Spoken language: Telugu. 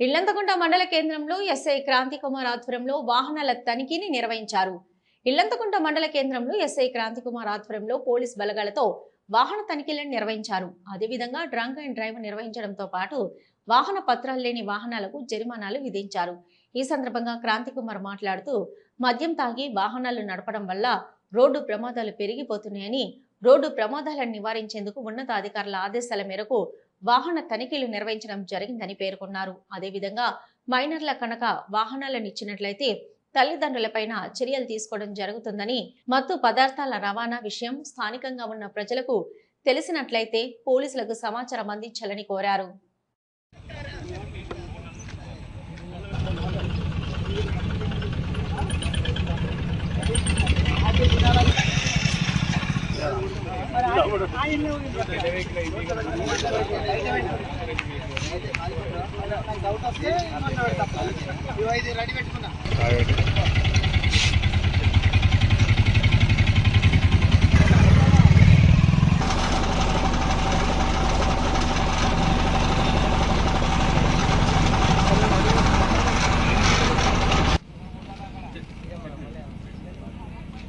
ఇల్లంతకుంట మండల కేంద్రంలో ఎస్ఐ క్రాంతికుమార్ ఆధ్వర్యంలో వాహనాల తనిఖీని నిర్వహించారు. ఇల్లంతకుంట మండల కేంద్రంలో ఎస్ఐ క్రాంతికుమార్ ఆధ్వర్యంలో పోలీస్ బలగాలతో వాహన తనిఖీలను నిర్వహించారు. అదేవిధంగా డ్రంక్ అండ్ డ్రైవ్ నిర్వహించడంతో పాటు వాహన పత్రాలు లేని వాహనాలకు జరిమానాలు విధించారు. ఈ సందర్భంగా క్రాంతి కుమార్ మాట్లాడుతూ మద్యం తాగి వాహనాలు నడపడం వల్ల రోడ్డు ప్రమాదాలు పెరిగిపోతున్నాయని రోడ్డు ప్రమాదాలను నివారించేందుకు ఉన్నతాధికారుల ఆదేశాల మేరకు వాహన తనిఖీలు నిర్వహించడం జరిగిందని పేర్కొన్నారు. అదేవిధంగా మైనర్ల కనుక వాహనాలను ఇచ్చినట్లయితే తల్లిదండ్రులపైన చర్యలు తీసుకోవడం జరుగుతుందని మత్తు పదార్థాల రవాణా విషయం స్థానికంగా ఉన్న ప్రజలకు తెలిసినట్లయితే పోలీసులకు సమాచారం అందించాలని కోరారు. డౌట్ వస్తే రెడీ పెట్టుకున్నా